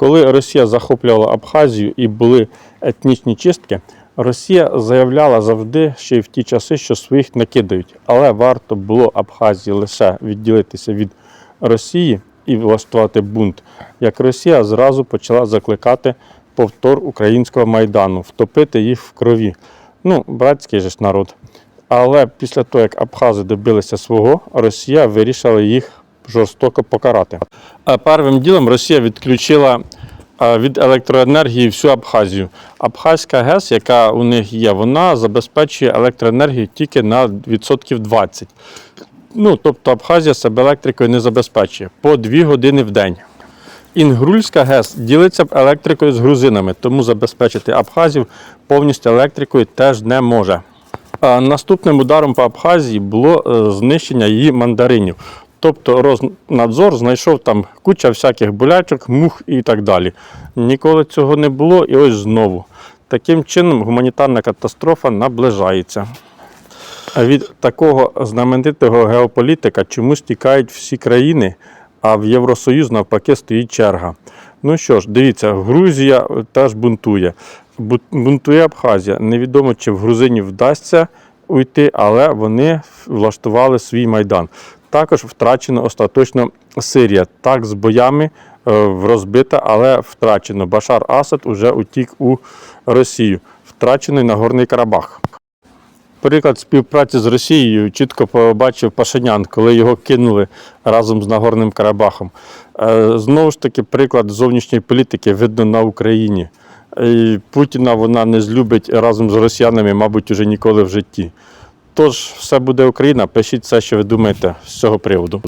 Коли Росія захоплювала Абхазію і були етнічні чистки, Росія заявляла завжди, ще й в ті часи, що своїх накидають. Але варто було Абхазії лише відділитися від Росії і влаштувати бунт, як Росія зразу почала закликати повтор українського майдану, втопити їх в крові. Ну, братський же ж народ. Але після того, як Абхази добилися свого, Росія вирішила їх жорстоко покарати. А Первим ділом Росія відключила е, від електроенергії всю Абхазію. Абхазька ГЕС, яка у них є, вона забезпечує електроенергію тільки на відсотків 20. Ну, тобто Абхазія себе електрикою не забезпечує по 2 години в день. Інгрульська ГЕС ділиться електрикою з грузинами, тому забезпечити Абхазів повністю електрикою теж не може. Наступним ударом по Абхазії було е, знищення її мандаринів. Тобто Рознадзор знайшов там куча всяких болячок, мух і так далі. Ніколи цього не було, і ось знову. Таким чином гуманітарна катастрофа наближається. Від такого знаменитого геополітика чомусь тікають всі країни, а в Євросоюз навпаки стоїть черга. Ну що ж, дивіться, Грузія теж бунтує. Бунтує Абхазія. Невідомо, чи в грузинів вдасться уйти, але вони влаштували свій майдан. Також втрачено остаточно Сирія. Так, з боями е, розбита, але втрачено. Башар Асад уже утік у Росію. Втрачений Нагорний Карабах. Приклад співпраці з Росією чітко побачив Пашинян, коли його кинули разом з Нагорним Карабахом. Е, Знову ж таки, приклад зовнішньої політики видно на Україні. І Путіна вона не злюбить разом з росіянами, мабуть, уже ніколи в житті. Тож, все буде Україна. Пишіть все, що ви думаєте з цього приводу.